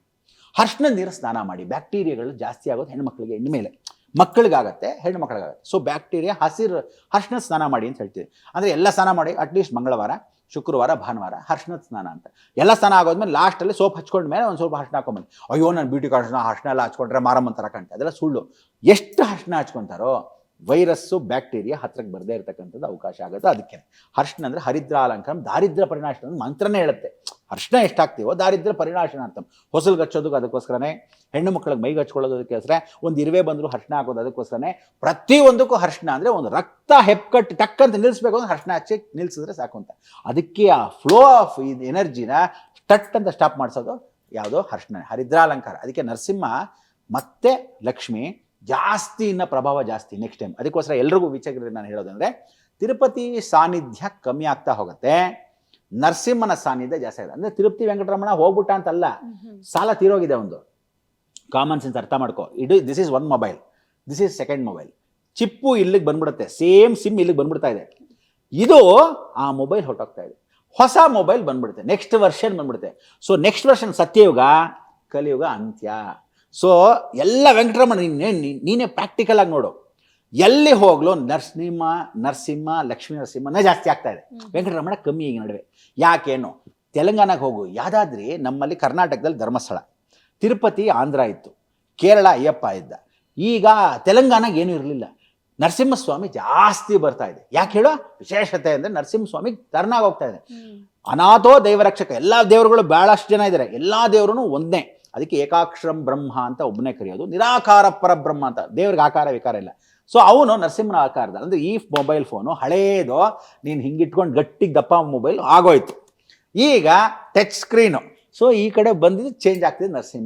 ಅರ್ಶನ ನೀರು ಸ್ನಾನ ಮಾಡಿ. ಬ್ಯಾಕ್ಟೀರಿಯಾಗಳು ಜಾಸ್ತಿ ಆಗೋದು ಹೆಣ್ಮಕ್ಳಿಗೆ ಇನ್ಮೇಲೆ ಮಕ್ಕಳಿಗಾಗತ್ತೆ ಹೆಣ್ಣು ಮಕ್ಕಳಿಗಾಗತ್ತೆ ಸೊ ಬ್ಯಾಕ್ಟೀರಿಯಾ, ಹಸಿರು ಅರ್ಶನ ಸ್ನಾನ ಮಾಡಿ ಅಂತ ಹೇಳ್ತೀವಿ. ಅಂದರೆ ಎಲ್ಲ ಸ್ನಾನ ಮಾಡಿ ಅಟ್ಲೀಸ್ಟ್ ಮಂಗಳವಾರ. ಶುಕ್ರವಾರ, ಭಾನುವಾರ ಹರ್ಷಣದ ಸ್ನಾನ ಅಂತ. ಎಲ್ಲ ಸ್ನಾನ ಆಗೋದ್ಮೇಲೆ ಲಾಸ್ಟಲ್ಲಿ ಸೋಪ್ ಹಚ್ಕೊಂಡ ಮೇಲೆ ಒಂದು ಸ್ವಲ್ಪ ಹರ್ಷಣ ಹಾಕೊಂಬಂದು ಅಯ್ಯೋ, ನಾನು ಬ್ಯೂಟಿ ಕಾನ್ಷನ ಹರ್ಷಣ ಎಲ್ಲ ಹಚ್ಕೊಂಡ್ರೆ ಮಾರಮ್ಮನ ಥರ ಕಾಣ್ತೆ. ಅದೆಲ್ಲ ಸುಳ್ಳು. ಎಷ್ಟು ಹರ್ಷಣ ಹಚ್ಕೊಂತಾರೋ ವೈರಸ್ಸು, ಬ್ಯಾಕ್ಟೀರಿಯಾ ಹತ್ರಕ್ಕೆ ಬರದೇ ಇರತಕ್ಕಂಥದ್ದು ಅವಕಾಶ ಆಗುತ್ತೆ ಅದಕ್ಕೆ. ಹರ್ಷಣ ಅಂದರೆ ಹರಿದ್ರ ಅಲಂಕಾರ ದಾರಿದ್ರ್ಯ ಪರಿನಾಶನ ಮಂತ್ರನೇ ಹೇಳುತ್ತೆ. ಹರ್ಷಣ ಎಷ್ಟಾಗ್ತೀವೋ ದಾರಿದ್ರೆ ಪರಿನಾಶನ ಅಂತ. ಹೊಸಲು ಹಚ್ಚೋದಕ್ಕೆ ಅದಕ್ಕೋಸ್ಕರನೇ, ಹೆಣ್ಣು ಮಕ್ಕಳಿಗೆ ಮೈಗೆ ಹಚ್ಕೊಳ್ಳೋದಕ್ಕೋಸ್ಕರ ಒಂದು ಇರುವೆ ಬಂದರೂ ಹರ್ಷಣ ಹಾಕೋದು ಅದಕ್ಕೋಸ್ಕರನೇ, ಪ್ರತಿಯೊಂದಕ್ಕೂ ಹರ್ಷಣ ಅಂದರೆ ಒಂದು ರಕ್ತ ಹೆಪ್ಕಟ್ಟು ಟಕ್ಕಂತ ನಿಲ್ಲಿಸ್ಬೇಕು ಅಂದ್ರೆ ಹರ್ಷಣ ಹಚ್ಚಿ ನಿಲ್ಲಿಸಿದ್ರೆ ಸಾಕು ಅಂತ. ಅದಕ್ಕೆ ಆ ಫ್ಲೋ ಆಫ್ ಇದು ಎನರ್ಜಿನ ಟಟ್ ಅಂತ ಸ್ಟಾಪ್ ಮಾಡಿಸೋದು ಯಾವುದೋ ಹರ್ಷಣ ಹರಿದ್ರಾಲಂಕಾರ. ಅದಕ್ಕೆ ನರಸಿಂಹ, ಮತ್ತೆ ಲಕ್ಷ್ಮಿ ಜಾಸ್ತಿ ಇನ್ನ ಪ್ರಭಾವ ಜಾಸ್ತಿ ನೆಕ್ಸ್ಟ್ ಟೈಮ್ ಅದಕ್ಕೋಸ್ಕರ ಎಲ್ರಿಗೂ ವಿಚಾರ ನಾನು ಹೇಳೋದಂದ್ರೆ, ತಿರುಪತಿ ಸಾನ್ನಿಧ್ಯ ಕಮ್ಮಿ ಆಗ್ತಾ ಹೋಗುತ್ತೆ. ನರಸಿಂಹನ ಸಾನ್ನಿಧ್ಯ ಜಾಸ್ತಿ ಆಗಿದೆ. ಅಂದ್ರೆ ತಿರುಪತಿ ವೆಂಕಟರಮಣ ಹೋಗ್ಬಿಟ್ಟ ಅಂತಲ್ಲ, ಸಾಲ ತೀರೋಗಿದೆ ಒಂದು. ಕಾಮನ್ ಸೆನ್ಸ್ ಅರ್ಥ ಮಾಡ್ಕೋ. ಇಡೀ this is one mobile this is second mobile ಚಿಪ್ಪು ಇಲ್ಲಿಗೆ ಬಂದ್ಬಿಡುತ್ತೆ. ಸೇಮ್ ಸಿಮ್ ಇಲ್ಲಿಗೆ ಬಂದ್ಬಿಡ್ತಾ ಇದೆ. ಇದು ಆ ಮೊಬೈಲ್ ಹೊಟ್ಟೋಗ್ತಾ ಇದೆ. ಹೊಸ ಮೊಬೈಲ್ ಬಂದ್ಬಿಡುತ್ತೆ. ನೆಕ್ಸ್ಟ್ ವರ್ಷನ್ ಬಂದ್ಬಿಡುತ್ತೆ. ಸೊ ನೆಕ್ಸ್ಟ್ ವರ್ಷನ್ ಸತ್ಯಯುಗ, ಕಲಿಯುಗ ಅಂತ್ಯ. ಸೊ ಎಲ್ಲ ವೆಂಕಟರಮಣ, ನೀನೇ ಪ್ರಾಕ್ಟಿಕಲ್ ಆಗಿ ನೋಡು. ಎಲ್ಲಿ ಹೋಗ್ಲೂ ನರಸಿಂಹ ನರಸಿಂಹ ಲಕ್ಷ್ಮೀ ನರಸಿಂಹನೇ ಜಾಸ್ತಿ ಆಗ್ತಾ ಇದೆ. ವೆಂಕಟರಮಣ ಕಮ್ಮಿ ಈಗ ನಡುವೆ. ಯಾಕೇನು? ತೆಲಂಗಾಣಕ್ಕೆ ಹೋಗು. ಯಾವುದಾದ್ರಿ ನಮ್ಮಲ್ಲಿ ಕರ್ನಾಟಕದಲ್ಲಿ ಧರ್ಮಸ್ಥಳ. ತಿರುಪತಿ ಆಂಧ್ರ ಇತ್ತು. ಕೇರಳ ಅಯ್ಯಪ್ಪ ಇದ್ದ. ಈಗ ತೆಲಂಗಾಣಗೆ ಏನೂ ಇರಲಿಲ್ಲ. ನರಸಿಂಹಸ್ವಾಮಿ ಜಾಸ್ತಿ ಬರ್ತಾ ಇದೆ. ಯಾಕೆ ಹೇಳೋ? ವಿಶೇಷತೆ ಅಂದರೆ ನರಸಿಂಹಸ್ವಾಮಿ ಟರ್ನಾಗಿ ಹೋಗ್ತಾ ಇದೆ. ಅನಾಥೋ ದೈವರಕ್ಷಕ ಎಲ್ಲ ದೇವರುಗಳು ಭಾಳಷ್ಟು ಜನ ಇದ್ದಾರೆ ಎಲ್ಲ ದೇವರೂ ಒಂದೇ. ಅದಕ್ಕೆ ಏಕಾಕ್ಷರಂ ಬ್ರಹ್ಮ ಅಂತ ಒಬ್ಬನೇ ಕರೆಯೋದು. ನಿರಾಕಾರ ಪರಬ್ರಹ್ಮ ಅಂತ. ದೇವ್ರಿಗೆ ಆಕಾರ ವಿಕಾರ ಇಲ್ಲ. ಸೊ ಅವನು ನರಸಿಂಹನ ಆಕಾರದ ಅಂದರೆ ಈ ಮೊಬೈಲ್ ಫೋನು ಹಳೇದು, ನೀನು ಹಿಂಗಿಟ್ಕೊಂಡು ಗಟ್ಟಿಗೆ ದಪ್ಪ ಮೊಬೈಲ್ ಆಗೋಯ್ತು. ಈಗ ಟಚ್ ಸ್ಕ್ರೀನು ಸೊ ಈ ಕಡೆ ಬಂದಿದ್ದು ಚೇಂಜ್ ಆಗ್ತಿದೆ ನರಸಿಂಹ.